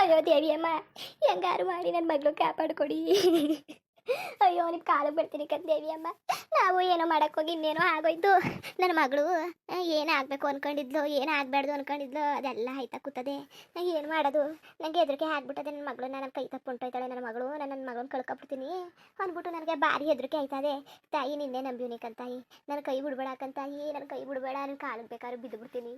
ಅಯ್ಯೋ ದೇವಿಯಮ್ಮ ಹೆಂಗಾರು ಮಾಡಿ ನನ್ನ ಮಗಳು ಕಾಪಾಡ್ಕೊಡಿ. ಅಯ್ಯೋ ನಿಮ್ಮ ಕಾಲಿಗೆ ಬಿಡ್ತೀನಿ ಕತ್ ದೇವಿಯಮ್ಮ ನಾವು ಏನೋ ಹೋಗಿ ಇನ್ನೇನೋ ಆಗೋಯ್ತು. ನನ್ನ ಮಗಳು ಏನಾಗಬೇಕು ಅನ್ಕೊಂಡಿದ್ಲು, ಏನು ಆಗಬಾರ್ದು ಅನ್ಕೊಂಡಿದ್ಲು, ಅದೆಲ್ಲ ಆಯ್ತಾ ಕೂತದೆ. ಏನು ಮಾಡೋದು? ನನಗೆ ಹೆದರಿಕೆ ಆಗ್ಬಿಟ್ಟದೆ ನನ್ನ ಮಗಳು. ನನ್ನ ಕೈ ತಪ್ಪು ಹೊಂಟೋಯ್ತಾಳೆ ನನ್ನ ಮಗಳು. ನಾನು ನನ್ನ ಮಗಳನ್ನ ಕಳ್ಕೊಬಿಡ್ತೀನಿ. ಅಂದ್ಬಿಟ್ಟು ನನಗೆ ಭಾರಿ ಹೆದರಿಕೆ ಆಯ್ತದೆ. ತಾಯಿ, ನಿನ್ನೆ ನಂಬಿವ್ನಿ ಕಂತಾಯಿ. ನನ್ನ ಕೈ ಬಿಡ್ಬೇಡ ಕಂತಾಯಿ. ನನ್ನ ಕೈ ಬಿಡ್ಬೇಡ. ನನ್ನ ಕಾಲಿಗೆ ಬೇಕಾದ್ರೆ ಬಿದ್ದು ಬಿಡ್ತೀನಿ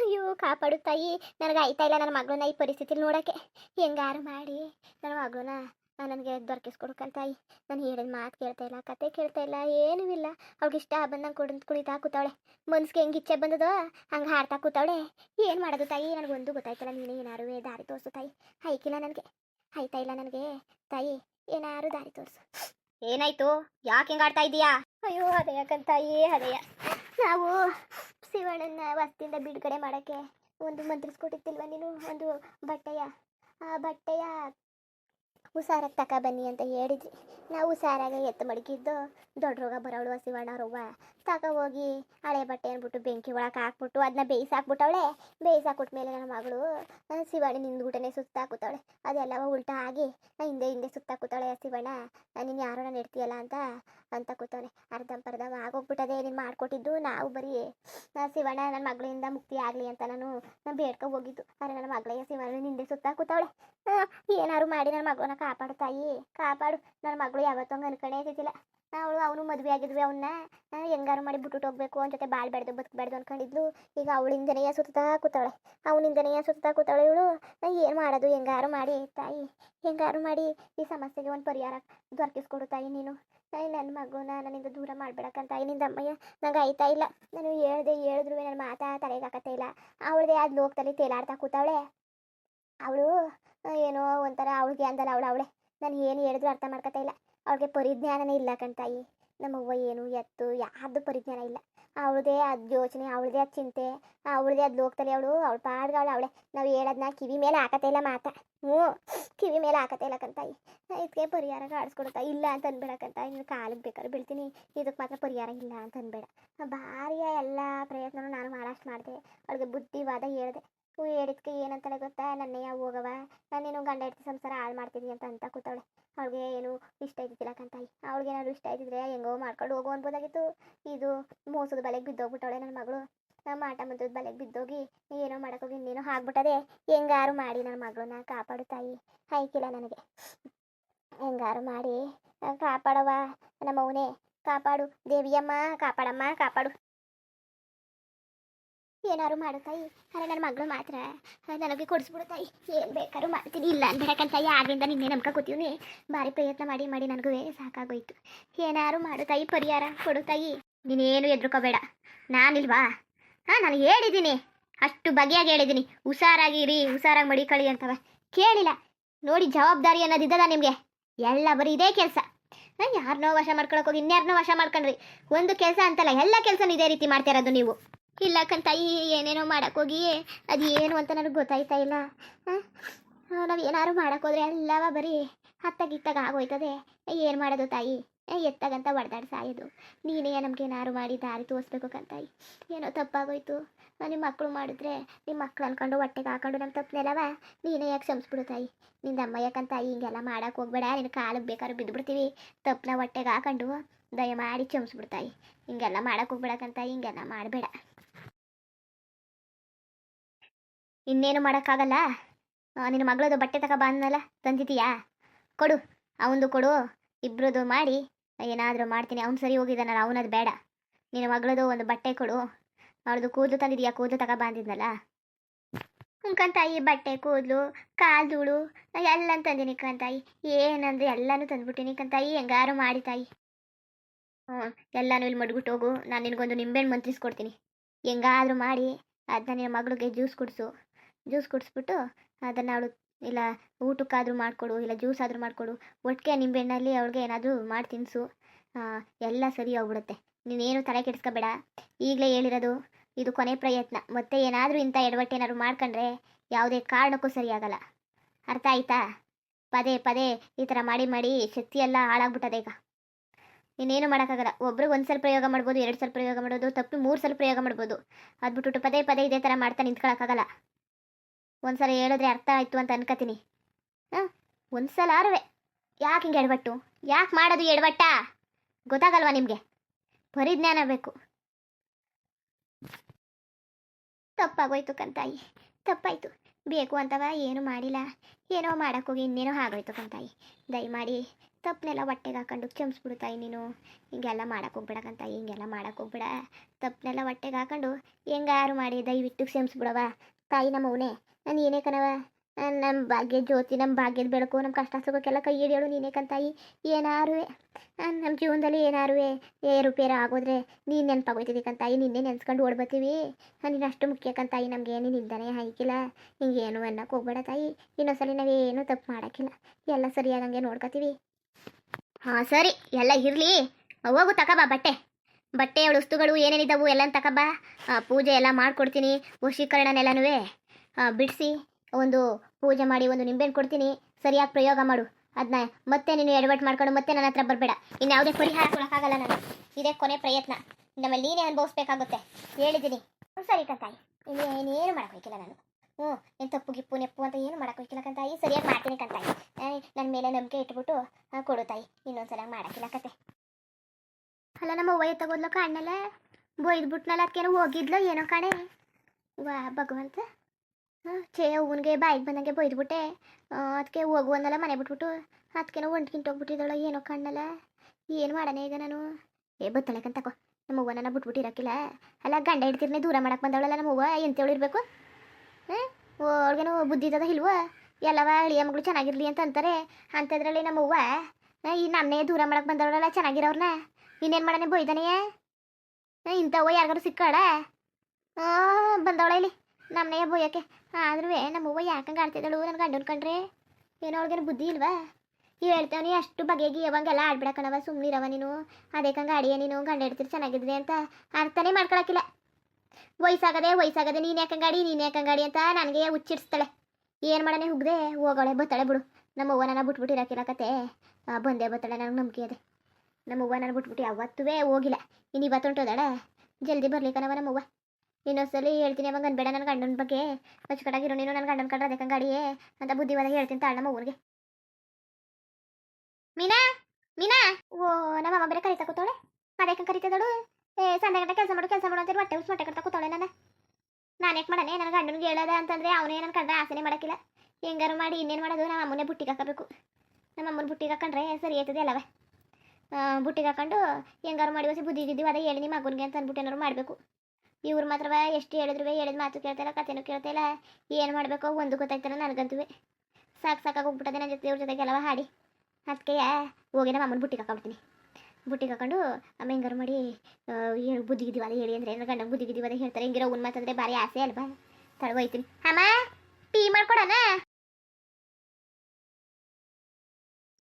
ಅಯ್ಯೋ, ಕಾಪಾಡು ತಾಯಿ. ನನಗೆ ಆಯ್ತಾ ಇಲ್ಲ ನನ್ನ ಮಗಳನ್ನ ಈ ಪರಿಸ್ಥಿತಿಲಿ ನೋಡೋಕ್ಕೆ. ಹೆಂಗಾರು ಮಾಡಿ. ನನ್ನ ಮಗಳನ್ನ ನನಗೆ ದೊರಕಿಸ್ಕೊಡ್ಕಂತಾಯಿ ನಾನು ಹೇಳಿದ ಮಾತು ಕೇಳ್ತಾ ಇಲ್ಲ ಕತೆ ಕೇಳ್ತಾ ಇಲ್ಲ ಏನೂ ಇಲ್ಲ. ಅವ್ಳಿಗೆ ಇಷ್ಟ ಬಂದಂಗೆ ಕುಡಿದು ಕುಳಿತಾ ಕೂತಾವಳೆ. ಮನ್ಸಿಗೆ ಹೆಂಗೆ ಇಚ್ಛೆ ಬಂದದೋ ಹಂಗೆ ಹಾಡ್ತಾ ಕೂತಾವಳೆ. ಏನು ಮಾಡೋದು ತಾಯಿ? ನನಗೊಂದು ಗೊತ್ತಾಯ್ತಲ್ಲ ನೀನು ಏನಾರು ದಾರಿ ತೋರಿಸು ತಾಯಿ. ಹೈಕಿಲ್ಲ ನನಗೆ. ಹೈತಾ ಇಲ್ಲ ನನಗೆ. ತಾಯಿ ಏನಾದ್ರು ದಾರಿ ತೋರಿಸು. ಏನಾಯ್ತು? ಯಾಕೆ ಹಿಂಗೆ ಆಡ್ತಾ ಇದೀಯಾ ಅಯ್ಯೋ ಅದೇ ಯಾಕಂತಾಯಿ ಅದೇಯ ನಾವು ಶಿವಣ್ಣನ ವಸ್ತಿಯಿಂದ ಬಿಡುಗಡೆ ಮಾಡೋಕ್ಕೆ ಒಂದು ಮಂತ್ರಿಸ್ಕೊಟ್ಟಿರ್ತಿಲ್ವ ನೀನು? ಒಂದು ಬಟ್ಟೆಯ ಆ ಬಟ್ಟೆಯ ಹುಷಾರಾಗಿ ತಕ ಬನ್ನಿ ಅಂತ ಹೇಳಿದ್ರಿ ನಾವು ಹುಷಾರಾಗ ಎತ್ತು ಮಡಗಿದ್ದು ದೊಡ್ಡ ರೋಗ ಬರೋಳು ಹಸಿವಣ್ಣ ರೋಗ. ತಕ ಹೋಗಿ ಹಳೆ ಬಟ್ಟೆ ಅಂದ್ಬಿಟ್ಟು ಬೆಂಕಿ ಒಳಗೆ ಹಾಕ್ಬಿಟ್ಟು ಅದನ್ನ ಬೇಯಿಸಾಕ್ಬಿಟ್ಟವಳೆ. ಮೇಲೆ ನನ್ನ ಮಗಳು ಶಿವಣ್ಣ ನಿಂದ್ಬಿಟ್ಟನೆ ಸುತ್ತಾಕುತ್ತಾಳೆ ಅದೆಲ್ಲವೂ ಉಲ್ಟಾ ಆಗಿ ಹಿಂದೆ ಹಿಂದೆ ಸುತ್ತಾಕುತ್ತಾಳೆ ಶಿವಣ್ಣ. ನೀನು ಯಾರೋ ನಾನು ಇಡ್ತೀಯಲ್ಲ ಅಂತ ಅಂತ ಕೂತವನೆ. ಅರ್ಧಂಪರ್ಧ ಆಗೋಗ್ಬಿಟ್ಟದೆ, ನೀನು ಮಾಡಿಕೊಟ್ಟಿದ್ದು. ನಾವು ಬರೀ ಶಿವಣ್ಣ ನನ್ನ ಮಗಳಿಂದ ಮುಕ್ತಿ ಆಗಲಿ ಅಂತ ನಾನು ಬೇಡ್ಕೊ ಹೋಗಿದ್ದು. ಅರೆ ನನ್ನ ಮಗಳಿಗೆ ಶಿವಣ್ಣ ನಿಂದೆ ಸುತ್ತ ಕೂತವಳೆ. ಏನಾರು ಮಾಡಿ ನನ್ನ ಮಗಳನ್ನ ಕಾಪಾಡು ತಾಯಿ. ಕಾಪಾಡು. ನನ್ನ ಮಗಳು ಯಾವತ್ತೂ ಹಂಗೆ ಅನ್ಕೊಂಡೇ ಅವಳು, ಅವನು ಮದುವೆ ಆಗಿದ್ವಿ ಅವನ್ನ ಹೆಂಗಾರು ಮಾಡಿ ಬಿಟ್ಟು ಹೋಗ್ಬೇಕು. ಅವನ ಜೊತೆ ಬಾಳ್ಬಾರ್ದು ಬದುಕಬಾರ್ದು ಅನ್ಕೊಂಡಿದ್ಲು. ಈಗ ಅವಳಿಂದನೇ ಸುತ್ತಾ ಕೂತವಳೆ. ಅವನಿಂದನೇ ಸುತ್ತ ಕೂತಾಳೆ ಇವಳು. ಏನು ಮಾಡೋದು? ಹೆಂಗಾರು ಮಾಡಿ ತಾಯಿ. ಹೆಂಗಾರು ಮಾಡಿ ಈ ಸಮಸ್ಯೆಗೆ ಒಂದು ಪರಿಹಾರ ದೊರಕಿಸ್ಕೊಡು ತಾಯಿ ನೀನು. ತಾಯಿ ನನ್ನ ಮಗುನ ನನ್ನಿಂದ ದೂರ ಮಾಡ್ಬೇಡಕ್ಕಂತ ನಿಂದ ಅಮ್ಮಯ್ಯ ನಂಗೆ ಆಯ್ತಾ ಇಲ್ಲ. ನಾನು ಹೇಳ್ದೆ ಹೇಳಿದ್ರು ನನ್ನ ಮಾತಾ ತಲೆಗೆ ಇಲ್ಲ. ಅವಳದೇ ಅದು ಲೋಕದಲ್ಲಿ ತೇಲಾಡ್ತಾ ಕೂತಾವಳೆ. ಅವಳು ಏನೋ ಒಂಥರ ಅವಳಿಗೆ ಅಂದಲ್ಲ ಅವಳು ಅವಳೆ. ನಾನು ಏನು ಹೇಳಿದ್ರು ಅರ್ಥ ಮಾಡ್ಕೊತಾ ಇಲ್ಲ. ಅವಳಿಗೆ ಪರಿಜ್ಞಾನನೇ ಇಲ್ಲ ಕಣ್ತಾಯಿ ನಮ್ಮವ್ವ ಏನು ಎತ್ತು ಯಾರ್ದು ಪರಿಜ್ಞಾನ ಇಲ್ಲ. ಅವಳದೇ ಅದು ಯೋಚನೆ, ಅವಳದೇ ಅದು ಚಿಂತೆ, ಅವಳದೇ ಅದು ಲೋಕದಲ್ಲಿ ಅವಳು ಅವಳು ಪಾಡ್ಗ ಅವಳು ನಾವು ಹೇಳೋದನ್ನ ಕಿವಿ ಮೇಲೆ ಹಾಕತ್ತೆ ಇಲ್ಲ ಮಾತಾ. ಹ್ಞೂ, ಕಿವಿ ಮೇಲೆ ಹಾಕತ್ತೆ ಇಲ್ಲ ಕಂತಾಯಿ. ಇದಕ್ಕೆ ಪರಿಹಾರ ಕಾಡಿಸ್ಕೊಡ್ತಾ ಇಲ್ಲ ಅಂತ ಅನ್ಬೇಡಕ್ಕಂತ ಇನ್ನು ಕಾಲಿಗೆ ಬೇಕಾದ್ರೆ ಬೀಳ್ತೀನಿ. ಇದಕ್ಕೆ ಮಾತ್ರ ಪರಿಹಾರ ಇಲ್ಲ ಅಂತ ಅನ್ಬೇಡ. ಭಾರಿಯ ಎಲ್ಲ ಪ್ರಯತ್ನನೂ ನಾನು ಮಾಡಷ್ಟು ಮಾಡಿದೆ. ಅವಳಿಗೆ ಬುದ್ಧಿವಾದ ಹೇಳಿದೆ. ಹ್ಞೂ, ಹೇಳಿದ್ಕೆ ಏನಂತಾಳೆ ಗೊತ್ತಾ? ನನ್ನಯ್ಯ ಹೋಗವ ನೀನು ಗಂಡ ಹೆಂಡತಿ ಸಂಸಾರ ಹಾಳು ಮಾಡ್ತೀನಿ ಅಂತ ಅಂತ ಕೂತವಳೆ. ಅವಳಿಗೆ ಏನು ಇಷ್ಟ ಇದ್ದಿದ್ದಿಲ್ಲ ಕಂತಾಯಿ. ಅವಳಿಗೆ ಏನಾದ್ರು ಇಷ್ಟ ಇದ್ದಿದ್ರೆ ಹೆಂಗೋ ಮಾಡ್ಕೊಂಡು ಹೋಗು ಅನ್ಬೋದಾಗಿತ್ತು. ಇದು ಮೋಸದ ಬಲೆಗೆ ಬಿದ್ದೋಗ್ಬಿಟ್ಟವಳೆ ನನ್ನ ಮಗಳು. ನಮ್ಮ ಆಟ ಮುದ್ದದ ಬಲೆಗೆ ಬಿದ್ದೋಗಿ, ಏನೋ ಮಾಡೋಕ್ಕೋಗಿ ಇನ್ನೇನೋ ಆಗ್ಬಿಟ್ಟದೆ ಹೆಂಗಾರು ಮಾಡಿ ನನ್ನ ಮಗಳನ್ನ ಕಾಪಾಡು ತಾಯಿ. ಹಾಯ್ಕಿಲ್ಲ ನನಗೆ. ಹೆಂಗಾರು ಮಾಡಿ, ಕಾಪಾಡವ್ವ ನಮ್ಮ ಅವನೇ ಕಾಪಾಡು ದೇವಿಯಮ್ಮ, ಕಾಪಾಡಮ್ಮ, ಕಾಪಾಡು. ಏನಾರು ಮಾಡು ತಾಯಿ. ಅರೆ ನನ್ನ ಮಗಳು ಮಾತ್ರ ನನಗೆ ಕೊಡಿಸ್ಬಿಡು ತಾಯಿ. ಏನು ಬೇಕಾದ್ರೂ ಮಾಡ್ತೀನಿ. ಇಲ್ಲ ಅಯ್ಯ ಆಗಿಂದ ನಿನ್ನೆ ನಮ್ಕ ಕೂತೀವಿ ಭಾರಿ ಪ್ರಯತ್ನ ಮಾಡಿ ಮಾಡಿ ನನಗೂ ಸಾಕಾಗೋಯ್ತು. ಏನಾರು ಮಾಡು ತಾಯಿ, ಪರಿಹಾರ ಕೊಡು ತಾಯಿ. ನೀನೇನು ಎದ್ರುಕೋಬೇಡ. ನಾನಿಲ್ವಾ? ಹಾಂ, ನಾನು ಹೇಳಿದ್ದೀನಿ. ಅಷ್ಟು ಬಗೆಯಾಗಿ ಹೇಳಿದ್ದೀನಿ. ಹುಷಾರಾಗಿರಿ, ಹುಷಾರಾಗಿ ಮಡಿಕಳಿ ಅಂತವ. ಕೇಳಿಲ್ಲ. ನೋಡಿ ಜವಾಬ್ದಾರಿ ಅನ್ನೋದಿದ್ದದ ನಿಮಗೆ. ಎಲ್ಲ ಬರೀ ಇದೇ ಕೆಲಸ. ಯಾರನ್ನೋ ವಶ ಮಾಡ್ಕೊಳಕ್ಕೆ ಹೋಗಿ ಇನ್ಯಾರನ್ನೋ ವಶ ಮಾಡ್ಕೊಂಡ್ರಿ. ಒಂದು ಕೆಲಸ ಅಂತಲ್ಲ, ಎಲ್ಲ ಕೆಲಸನೂ ಇದೇ ರೀತಿ ಮಾಡ್ತಾ ಇರೋದು ನೀವು. ಇಲ್ಲ ತಾಯಿ ಏನೇನೋ ಮಾಡೋಕ್ಕೋಗಿ ಅದು ಏನು ಅಂತ ನನಗೆ ಗೊತ್ತಾಯ್ತಾ ಇಲ್ಲ. ನಾವು ಏನಾದ್ರು ಮಾಡೋಕ್ಕೋದ್ರೆ ಎಲ್ಲವ ಬರೀ? ಹತ್ತಾಗಿತ್ತಾಗ ಆಗೋಯ್ತದೆ. ಏನು ಮಾಡೋದು ತಾಯಿ? ಎತ್ತಾಗಂತ ಹೊಡೆದಾಡಿ ಸಾಯೋದು. ನೀನೇ ನಮ್ಗೆ ಏನಾರು ಮಾಡಿ ದಾರಿ ತೋರಿಸ್ಬೇಕು ಕಂತಾಯಿ ಏನೋ ತಪ್ಪಾಗೋಯ್ತು. ನಿಮ್ಮ ಮಕ್ಕಳು ಮಾಡಿದ್ರೆ ನಿಮ್ಮ ಮಕ್ಳು ಅನ್ಕೊಂಡು ಹೊಟ್ಟೆಗೆ ಹಾಕೊಂಡು ನಮ್ಮ ತಪ್ಪನೆಲ್ಲವ ನೀನೇ ಯಾಕೆ ಕ್ಷಮಿಸ್ಬಿಡು ತಾಯಿ? ನಿಂದ ಅಮ್ಮ ಯಾಕಂತಾಯಿ ಹಿಂಗೆಲ್ಲ ಮಾಡಕ್ಕೆ ಹೋಗ್ಬೇಡ. ನಿನ್ನ ಕಾಲಿಗೆ ಬೇಕಾದ್ರೂ ಬಿದ್ದುಬಿಡ್ತೀವಿ ತಪ್ಪನ ಹೊಟ್ಟೆಗೆ ಹಾಕೊಂಡು ದಯಮಾಡಿ ಕ್ಷಮಿಸ್ಬಿಡ್ತಾಯಿ ಹಿಂಗೆಲ್ಲ ಮಾಡಕ್ಕೆ ಹೋಗ್ಬೇಡಕ್ಕಂತ ಹಿಂಗೆಲ್ಲ ಮಾಡಬೇಡ. ಇನ್ನೇನು ಮಾಡೋಕ್ಕಾಗಲ್ಲ? ನಿನ್ನ ಮಗಳದು ಬಟ್ಟೆ ತಗ ಬಂದಲ್ಲ ತಂದಿದ್ದೀಯಾ? ಕೊಡು ಅವನದು ಕೊಡು ಇಬ್ಬರದು ಮಾಡಿ, ಏನಾದರೂ ಮಾಡ್ತೀನಿ. ಅವ್ನು ಸರಿ ಹೋಗಿದ್ದಾನಲ್ಲ, ಅವನದು ಬೇಡ. ನಿನ್ನ ಮಗಳದು ಒಂದು ಬಟ್ಟೆ ಕೊಡು. ಅವ್ರದ್ದು ಕೂದಲು ತಂದಿದೀಯಾ ಕೂದಲು ತಗ ಬಂದಿದ್ನಲ್ಲ? ಕಂತಾಯಿ, ಬಟ್ಟೆ, ಕೂದಲು ಕಾಲ್ಧೂಳು ಎಲ್ಲ ತಂದಿನಿ ಕಂತಾಯಿ. ಏನಂದ್ರೆ ಎಲ್ಲನೂ ತಂದ್ಬಿಟ್ಟಿನಿ ಕಂತಾಯಿ, ಹೆಂಗಾರು ಮಾಡಿ ತಾಯಿ. ಹ್ಞೂ ಎಲ್ಲನೂ ಇಲ್ಲಿ ಮಡ್ಬಿಟ್ಟು ಹೋಗು. ನಾನು ನಿನಗೊಂದು ನಿಂಬೆಹಣ್ಣು ಮಂತ್ರಿಸ್ಕೊಡ್ತೀನಿ. ಹೆಂಗಾದ್ರೂ ಮಾಡಿ ಅದನ್ನ ನಿನ್ನ ಮಗಳಿಗೆ ಜ್ಯೂಸ್ ಕುಡಿಸು. ಜ್ಯೂಸ್ ಕುಡಿಸ್ಬಿಟ್ಟು ಅದನ್ನು ಅವಳು ಇಲ್ಲ ಊಟಕ್ಕಾದರೂ ಮಾಡಿಕೊಡು, ಇಲ್ಲ ಜ್ಯೂಸ್ ಆದರೂ ಮಾಡಿಕೊಡು, ಒಟ್ಟಿಗೆ ನಿಂಬೆಹಣ್ಣಲ್ಲಿ ಅವಳಿಗೆ ಏನಾದರೂ ಮಾಡಿ ತಿನ್ನಿಸು ಎಲ್ಲ ಸರಿ ಹೋಗ್ಬಿಡುತ್ತೆ. ನೀನೇನು ತಲೆ ಕೆಡಿಸ್ಕೋಬೇಡ. ಈಗಲೇ ಹೇಳಿರೋದು, ಇದು ಕೊನೆ ಪ್ರಯತ್ನ. ಮತ್ತೆ ಏನಾದರೂ ಇಂಥ ಎಡವಟ್ಟು ಏನಾದ್ರು ಮಾಡ್ಕೊಂಡ್ರೆ ಯಾವುದೇ ಕಾರಣಕ್ಕೂ ಸರಿಯಾಗಲ್ಲ ಅರ್ಥ ಆಯ್ತಾ? ಪದೇ ಪದೇ ಈ ಥರ ಮಾಡಿ ಮಾಡಿ ಶಕ್ತಿ ಎಲ್ಲ ಹಾಳಾಗ್ಬಿಟ್ಟದೆ ಈಗ. ನೀನೇನು ಮಾಡೋಕ್ಕಾಗಲ್ಲ. ಒಬ್ರಿಗೆ ಒಂದು ಸಲ ಪ್ರಯೋಗ ಮಾಡ್ಬೋದು, ಎರಡು ಸಲ ಪ್ರಯೋಗ ಮಾಡೋದು, ತಪ್ಪು ಮೂರು ಸಲ ಪ್ರಯೋಗ ಮಾಡ್ಬೋದು. ಅದು ಪದೇ ಪದೇ ಇದೇ ಥರ ಮಾಡ್ತಾ ನಿಂತ್ಕೊಳಕ್ಕಾಗಲ್ಲ. ಒಂದ್ಸಲ ಹೇಳಿದ್ರೆ ಅರ್ಥ ಆಯ್ತು ಅಂತ ಅನ್ಕೋತೀನಿ. ಹಾಂ, ಒಂದ್ಸಲ ಸಲ ಯಾಕೆ ಹಿಂಗೆ ಎಡವಟ್ಟು ಯಾಕೆ ಮಾಡೋದು ಎಡವಟ್ಟ ಗೊತ್ತಾಗಲ್ವಾ ನಿಮಗೆ? ಪರಿಜ್ಞಾನ ಬೇಕು. ತಪ್ಪಾಗೋಯ್ತು ಕಂತಾಯಿ. ತಪ್ಪಾಯ್ತು. ಬೇಕು ಅಂತವ ಏನು ಮಾಡಿಲ್ಲ. ಏನೋ ಮಾಡೋಕ್ಕೋಗಿ ಇನ್ನೇನೋ ಆಗೋಯ್ತು ಕಂತಾಯಿ. ದಯಮಾಡಿ ತಪ್ಪನೆಲ್ಲ ಹೊಟ್ಟೆಗೆ ಹಾಕೊಂಡು ಕ್ಷಮಿಸ್ಬಿಡ್ತಾಯಿ ನೀನು. ಹಿಂಗೆಲ್ಲ ಮಾಡಕ್ಕೆ ಹೋಗ್ಬೇಡ ಕಂತಾಯಿ. ಹಿಂಗೆಲ್ಲ ಮಾಡೋಕೆ ಹೋಗ್ಬೇಡ. ತಪ್ಪನೆಲ್ಲ ಹೊಟ್ಟೆಗೆ ಹಾಕೊಂಡು ಹೆಂಗಾರು ಮಾಡಿ ದಯವಿಟ್ಟು ಕ್ಷಮಿಸ್ಬಿಡವ ತಾಯಿ ನಮ್ಮ ಅವನೇ. ನಾನು ಏನೇ ಕಣವ ನಮ್ಮ ಭಾಗ್ಯ ಜ್ಯೋತಿ ನಮ್ಮ ಭಾಗ್ಯದ ಬೆಳಕು ನಮ್ಮ ಕಷ್ಟ ಸುಖಕ್ಕೆಲ್ಲ ಕೈ ಹಿಡಿಯೋಳು ನೀನೇ ಕಂತಾಯಿ ಏನಾರುವೆ? ನಮ್ಮ ಜೀವನದಲ್ಲಿ ಏನಾರು ಏರುಪೇರು ಆಗೋದ್ರೆ ನೀನು ನೆನಪಾಗೋಯ್ತಿದ್ದಿ ಕಂತಾಯಿ ನಿನ್ನೆ ನೆನ್ಸ್ಕೊಂಡು ಓಡ್ಬತ್ತೀವಿ ನೀನು ಅಷ್ಟು ಮುಖ್ಯ ಕಂತಾಯಿ ನಮಗೆ. ನೀನು ನಿಂದಾನೆ ಹಾಕಿಲ್ಲ ಹಿಂಗೇನು ಅನ್ನಕ್ಕೆ ಹೋಗ್ಬೇಡ ತಾಯಿ. ಇನ್ನೊಂದ್ಸಲಿ ನಾವೇನು ತಪ್ಪು ಮಾಡೋಕ್ಕಿಲ್ಲ. ಎಲ್ಲ ಸರಿಯಾಗಂಗೆ ನೋಡ್ಕೊತೀವಿ. ಹಾಂ, ಸರಿ. ಎಲ್ಲ ಇರಲಿ. ಹೋಗು ತಕಬಾ ಬಟ್ಟೆ. ಬಟ್ಟೆ ವಸ್ತುಗಳು ಏನೇನಿದ್ದಾವು ಎಲ್ಲ ತಕಬಾ? ಆ, ಪೂಜೆ ಎಲ್ಲ ಮಾಡಿಕೊಡ್ತೀನಿ ವಶೀಕರಣನೆಲ್ಲನೂ ಬಿಡಿಸಿ ಒಂದು ಪೂಜೆ ಮಾಡಿ ಒಂದು ನಿಂಬೆಹಣ್ಣು ಕೊಡ್ತೀನಿ. ಸರಿಯಾಗಿ ಪ್ರಯೋಗ ಮಾಡು. ಅದನ್ನ ಮತ್ತೆ ನೀನು ಎಡವಟ್ ಮಾಡ್ಕೊಂಡು ಮತ್ತೆ ನನ್ನ ಹತ್ರ ಬರಬೇಡ. ಇನ್ನು ಯಾವುದೇ ಪರಿಹಾರ ಕೊಡೋಕ್ಕಾಗಲ್ಲ ನಾನು. ಇದೇ ಕೊನೆ ಪ್ರಯತ್ನ. ನಮ್ಮಲ್ಲಿ ನೀನೇ ಅನುಭವಿಸ್ಬೇಕಾಗುತ್ತೆ. ಹೇಳಿದ್ದೀನಿ. ಸರಿ ಕಂತಾಯಿ ಇನ್ನು ಏನೇನು ಮಾಡೋಕ್ಕಿಲ್ಲ ನಾನು. ಹ್ಞೂ ಏನು ತಪ್ಪು ಗಿಪ್ಪು ನೆಪ್ಪು ಅಂತ ಏನು ಮಾಡೋಕ್ಕಿಲ್ಲ ಕಂತಾಯಿ ಸರಿಯಾಗಿ ಮಾಡ್ತೀನಿ ಕಂತಾಯಿ ನನ್ನ ಮೇಲೆ ನಂಬಿಕೆ ಇಟ್ಬಿಟ್ಟು ಕೊಡು ತಾಯಿ. ಇನ್ನೊಂದ್ಸಲ ಮಾಡೋಕ್ಕಿಲ್ಲ ಕತೆ. ಅಲ್ಲ ನಮ್ಮ ಅವ್ವ ತಗೋದ್ಲ ಕಾಣಲ್ಲ ಬೊಯ್ದ್ಬಿಟ್ನಲ್ಲ ಅದಕ್ಕೇನೋ ಹೋಗಿದ್ಲೋ ಏನೋ ಕಾಣೆ. ವಾ, ಭಗವಂತ. ಛೇ ಅವನಿಗೆ ಬಾಯಿಗೆ ಬಂದಂಗೆ ಬೊಯ್ದ್ಬಿಟ್ಟೆ ಅದಕ್ಕೆ ಹೋಗು ಅನ್ನಲ್ಲ ಮನೆ ಬಿಟ್ಬಿಟ್ಟು. ಅದಕ್ಕೇನೋ ಒಂಟ್ಕಿಂತ ಹೋಗ್ಬಿಟ್ಟಿದ್ದಾಳ ಏನೋ ಕಾಣಲ್ಲ ಏನು ಮಾಡೋಣ ಈಗ ನಾನು? ಏ, ಬತ್ತಳೆ ತಕೋ. ನಮ್ಮ ಅವ್ವ ನನ್ನ ಬಿಟ್ಬಿಟ್ಟಿರಕ್ಕಿಲ್ಲ ಅಲ್ಲ, ಗಂಡ ಹಿಡ್ತಿರ್ನೆ ದೂರ ಮಾಡಕ್ಕೆ ಬಂದವಳಲ್ಲ ನಮ್ಮ ಅವ್ವ. ಎಂತೇಳು ಇರಬೇಕು? ಹ್ಞೂ ಅವ್ಳಿಗೇನು ಬುದ್ಧಿ ಇದ್ದದ ಇಲ್ವಾ? ಎಲ್ಲವ ಅಳಿಯ ಮಗಳು ಚೆನ್ನಾಗಿರ್ಲಿ ಅಂತ ಅಂತಾರೆ. ಅಂಥದ್ರಲ್ಲಿ ನಮ್ಮ ಅವ್ವ ಈ ನಮ್ಮನೆ ದೂರ ಮಾಡಕ್ಕೆ ಬಂದವಳಲ್ಲ, ಚೆನ್ನಾಗಿರೋರ್ನ. ಇನ್ನೇನು ಮಾಡನೆ ಬೊಯ್ದಾನೆಯೇ ಇಂಥವ ಯಾರಿಗಾರು ಸಿಕ್ಕಾಡ ಬಂದವಳ ಇಲ್ಲಿ. ನಮ್ಮನೆಯ ಬೋಯಕ್ಕೆ ಆದ್ರೂ ನಮ್ಮವ್ವ ಯಾಕೆ ಯಾಕಂಗೆ ಆಡ್ತಿದ್ದಳು ನನ್ನ ಗಂಡನ ಕಂಡ್ರೆ? ಏನೋ ಅವ್ಳಿಗೇನು ಬುದ್ಧಿ ಇಲ್ವಾ? ಹೇಳ್ತೇವನಿ ಅಷ್ಟು ಬಗೆಗೆ ಯಾವಾಗೆಲ್ಲ ಆಡ್ಬಿಡಕನವ ಸುಮ್ಮನಿರವ ನೀನು. ಅದೇಕಂಗೆ ಅಡಿಯ ನೀನು, ಗಂಡ ಹಿಡ್ತೀರಿ ಚೆನ್ನಾಗಿದ್ರಿ ಅಂತ ಅರ್ಥನೇ ಮಾಡ್ಕೊಳಕ್ಕಿಲ್ಲ ವಯಸ್ಸಾಗದೆ ವಯಸ್ಸಾಗದೆ ನೀನು ಯಾಕಂಗೆ ಗಾಡಿ ನೀನು ಯಾಕಂಗೆ ಆಡಿ ಅಂತ ನನಗೆ ಹುಚ್ಚಿಡ್ಸ್ತಾಳೆ. ಏನು ಮಾಡನೆ ಹುಗ್ದೆ? ಹೋಗೋಳೆ, ಬತ್ತಾಳೆ ಬಿಡು. ನಮ್ಮ ಅವ್ವ ನನ್ನ ಬಿಟ್ಬಿಟ್ಟಿರಕ್ಕಿಲ್ಲ ಕತೆ. ಬಂದೇ ಬತ್ತಾಳೆ ನನಗೆ ನಂಬಿಕೆ ಇದೆ. ನಮ್ಮ ನಾನು ಬಿಟ್ಬಿಟ್ಟು ಯಾವತ್ತೂ ಹೋಗಿಲ್ಲ. ಇನ್ನು ಇವತ್ತು ಹೊಂಟೋದಾಳೆ ಜಲ್ದಿ ಬರಲಿ ನಮ್ಮ ನಮ್ಮವ್ವ ಇನ್ನೊಂದ್ಸಲಿ ಹೇಳ್ತೀನಿ, ಅವಾಗ ಅನ್ಬೇಡ ನನ್ನ ಗಂಡನ ಬಗ್ಗೆ. ಅಚ್ಚುಕಟ್ಟಾಗಿರೋ ನೀನು ನನ್ನ ಗಂಡನ ಕಂಡ್ರೆ ಅದಕ್ಕೆ ಗಾಡಿಯೇ ಅಂತ ಬುದ್ಧಿವಾದ ಹೇಳ್ತೀನಿ ತಾಳ ನಮ್ಮ ಊರಿಗೆ. ಮೀನಾ ಮೀನಾ. ಓ, ನಮ್ಮ ಅಮ್ಮ ಬೇರೆ ಕರಿತಾ ಕೂತಾಳೆ ಅದಕ್ಕೆ ಏ ಸಂಡೆ ಗಂಟೆ ಕೆಲಸ ಮಾಡು ಕೆಲಸ ಮಾಡು ಅಂತ ಹೊಟ್ಟೆ ಉಸ್, ಹೊಟ್ಟೆ ಕಟ್ತಾ ಕೂತಾಳೆ ನಾನು ನಾನು ಯಾಕೆ ಮಾಡನೆ ನನ್ನ ಗಂಡನಿಗೆ ಹೇಳೋದ ಅಂತಂದ್ರೆ ಅವನೇ ನನ್ನ ಕಂಡ್ರೆ ಆಸೆನೇ ಮಾಡೋಕ್ಕಿಲ್ಲ. ಹೆಂಗಾರು ಮಾಡಿ ಇನ್ನೇನು ಮಾಡೋದು? ನಮ್ಮ ಅಮ್ಮನೇ ಬುಟ್ಟಿಗೆ ಹಾಕಬೇಕು. ನಮ್ಮ ಅಮ್ಮನ ಬುಟ್ಟಿಗೆ ಹಾಕೊಂಡ್ರೆ ಸರಿ ಆಯ್ತದೆ ಅಲ್ಲವೇ? ಬುಟ್ಟಿಗೆ ಹಾಕೊಂಡು ಹೆಂಗಾರು ಮಾಡಿ ಹೊಸಿ ಬುದ್ಧಿ ಗಿದ್ದಿ ಅದೇ ಹೇಳಿ ನಿಮ್ಮ ಮಗನಿಗೆ ಅಂತ ಅಂದ್ಬಿಟ್ಟು ಏನಾರು ಮಾಡಬೇಕು. ಇವ್ರು ಮಾತ್ರ ಎಷ್ಟು ಹೇಳಿದ್ರು ಹೇಳಿದ ಮಾತು ಕೇಳ್ತಾಯಿಲ್ಲ ಕತೆನೂ ಕೇಳ್ತಾಯಿಲ್ಲ ಏನು ಮಾಡಬೇಕು ಒಂದು ಗೊತ್ತಾಗ್ತಾರೆ ನನಗಂತೂ ಸಾಕು ಸಾಕಾಗಿ ಹೋಗ್ಬಿಟ್ಟದೆ ನನ್ನ ಜೊತೆ, ಇವ್ರ ಜೊತೆಗೆಲ್ಲವ ಹಾಡಿ. ಅದಕ್ಕೆ ಹೋಗಿ ನಮ್ಮ ಅಮ್ಮನ ಬುಟ್ಟಿಗೆ ಹಾಕೊಂಡ್ಬಿಡ್ತೀನಿ ಬುಟ್ಟಿಗೆ ಹಾಕೊಂಡು ಅಮ್ಮ ಹೆಂಗಾರು ಮಾಡಿ ಹೇಳಿ ಬುದ್ಧಿಗಿದ್ದೀವಿ ಅದೇ ಹೇಳಿ ಅಂದರೆ ಏನಾರು ಗಂಡ ಬುದ್ಧಿ ಅದೇ ಹೇಳ್ತಾರೆ, ಹಿಂಗಿರೋ ಒಂದು ಮಾತಂದ್ರೆ ಭಾರಿ ಆಸೆ ಅಲ್ವಾ? ತಡ ಹೋಯ್ತೀನಿ. ಅಮ್ಮ, ಟೀ ಮಾಡ್ಕೊಡೋಣ?